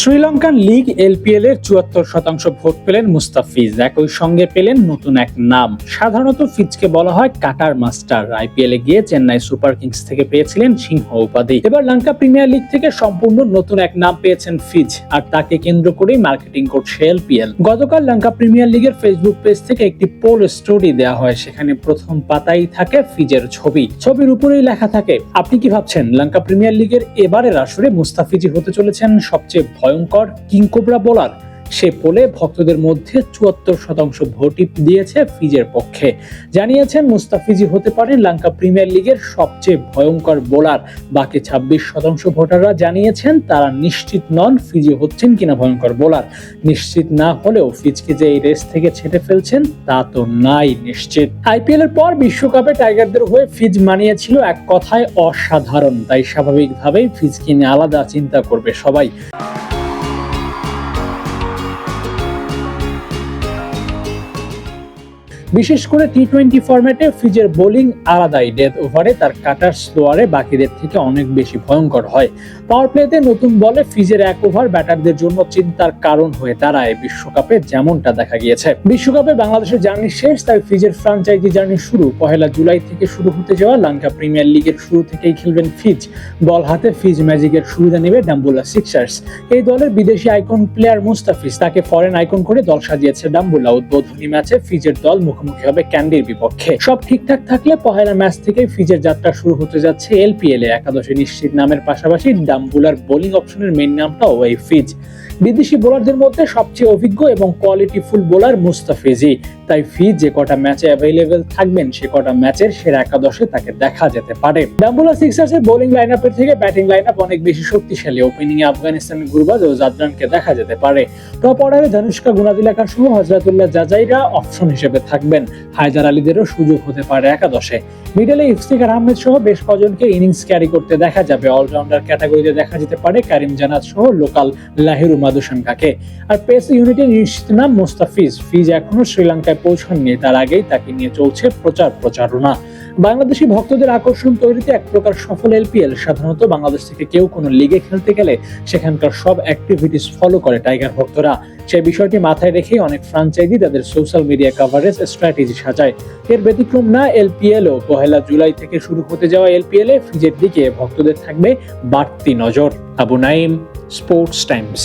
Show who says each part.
Speaker 1: Sri Lankan league LPL এর চুয়াত্তর শতাংশ ভোট পেলেন মুস্তাফিজ। একই সঙ্গে পেলেন নতুন এক নাম। সাধারণত ফিজকে বলা হয় কাটার মাস্টার। আইপিএল এ গিয়ে চেন্নাই সুপার কিংস থেকে পেয়েছিলেন সিংহ উপাধি। এবার লঙ্কা প্রিমিয়ার লিগ থেকে সম্পূর্ণ নতুন এক নাম পেয়েছেন ফিজ, আর তাকে কেন্দ্র করেই মার্কেটিং করছে এলপিএল গতকাল লঙ্কা প্রিমিয়ার লিগের ফেসবুক পেজ থেকে একটি পোল স্টোরি দেওয়া হয়, সেখানে প্রথম পাতায় থাকে ফিজের ছবি। ছবির উপরেই লেখা থাকে, আপনি কি ভাবছেন, লঙ্কা প্রিমিয়ার লিগের এবারের আসরে মুস্তাফিজি হতে চলেছেন সবচেয়ে ভয়ঙ্কর কিংকোবরা বোলার। সে পোলে ভক্তদের মধ্যে চুয়াত্তর শতাংশ ভোটই দিয়েছে ফিজের পক্ষে। জানিয়েছেন মুস্তাফিজি হতে পারেন লঙ্কা প্রিমিয়ার লিগের সবচেয়ে ভয়ঙ্কর বোলার। বাকি ছাব্বিশ শতাংশ ভোটাররা জানিয়েছেন, তারা নিশ্চিত নন ফিজি হচ্ছেন কিনা ভয়ঙ্কর বোলার। নিশ্চিত না হলেও ফিজকে যে এই রেস থেকে ছেটে ফেলছেন, তা তো নাই নিশ্চিত। আইপিএল এর পর বিশ্বকাপে টাইগারদের হয়ে ফিজ মানিয়েছিল এক কথায় অসাধারণ। তাই স্বাভাবিকভাবেই ফিজকে নিয়ে আলাদা চিন্তা করবে সবাই। বিশেষ করে টি টোয়েন্টি ফরম্যাটে ফিজের বোলিং আলাদাই। ডেথ ওভারে তার কাটার স্লোয়ারে বাকিদের থেকে অনেক বেশি ভয়ঙ্কর হয়। পাওয়ার প্লেতে নতুন বলে ফিজের এক ওভার ব্যাটারদের জন্য চিন্তার কারণ হয়ে দাঁড়ায় বিশ্বকাপে যেমনটা দেখা গিয়েছে। বিশ্বকাপে বাংলাদেশের জার্নি শেষ, তাই ফিজের ফ্রাঞ্চাইজি জার্নি শুরু। পহেলা জুলাই থেকে শুরু হতে যাওয়া লঙ্কা প্রিমিয়ার লিগের শুরু থেকেই খেলবেন ফিজ বল হাতে ফিজ ম্যাজিকের সুবিধা নেবে ডাম্বুলা সিক্সার্স এই দলের বিদেশি আইকন প্লেয়ার মুস্তাফিজ, তাকে ফরেন আইকন করে দল সাজিয়েছে ডাম্বুলা উদ্বোধনী ম্যাচে ফিজের দল মুখোমুখি হবে ক্যান্ডির বিপক্ষে। সব ঠিকঠাক থাকলে পহেলা ম্যাচ থেকে ফিজের যাত্রা শুরু হতে যাচ্ছে এলপিএল এ একাদশে নিশ্চিত নামের পাশাপাশি ডাম্বুলার বোলিং অপশনের মেন নামটা এই ফিজ। বিদেশি বোলারদের মধ্যে সবচেয়ে অভিজ্ঞ এবং কোয়ালিটিফুল বোলার মুস্তাফিজি তাই ফিজ যে কটা ম্যাচে অ্যাভেলেবেল থাকবেন, সে কটা ম্যাচের সেরা একাদশে তাকে দেখা যেতে পারে। ডাম্বুলা সিক্সার্স এর বোলিং লাইন আপের থেকে ব্যাটিং লাইন আপ অনেক বেশি শক্তিশালী। ওপেনিং এ আফগানিস্তানের গুরবাজ ও জাদরানকে দেখা যেতে পারে। টপ অর্ডারে ধনুষ্কা গুনাদিলাকার সহ হজরতুল্লাহ জাজাইরা অপশন হিসেবে থাকবেন। হায়দার আলীদেরও সুযোগ হতে পারে একাদশে। মিডলে ইফতিকার আহমেদ সহ বেশ কজনকে ইনিংস ক্যারি করতে দেখা যাবে। অলরাউন্ডার ক্যাটাগরিতে দেখা যেতে পারে। কারিম জানাত সহ লোকাল লাহিরু মাদুসানকাকে আর পেস ইউনিটে নিশ্চিত নাম মোস্তাফিজ। ফিজ এখনও শ্রীলঙ্কায় পৌঁছাননি। তার আগেই তাকে নিয়ে চলছে প্রচার প্রচারণা। বাংলাদেশি ভক্তদের আকর্ষণ তৈরিতে এক প্রকার সফল এলপিএল। সাধারণত বাংলাদেশ থেকে কেউ কোনো লিগে খেলতে গেলে সেখানকার সব অ্যাক্টিভিটিস ফলো করে টাইগার ভক্তরা। সেই বিষয়টি মাথায় রেখে অনেক ফ্রাঞ্চাইজি তাদের সোশ্যাল মিডিয়া কভারেজ স্ট্র্যাটেজি সাজায়। এর ব্যতিক্রম না এলপিএল ও পহেলা জুলাই থেকে শুরু হতে যাওয়া এলপিএল এ ফিজের দিকে ভক্তদের থাকবে বাড়তি নজর। Abu Naim sports Times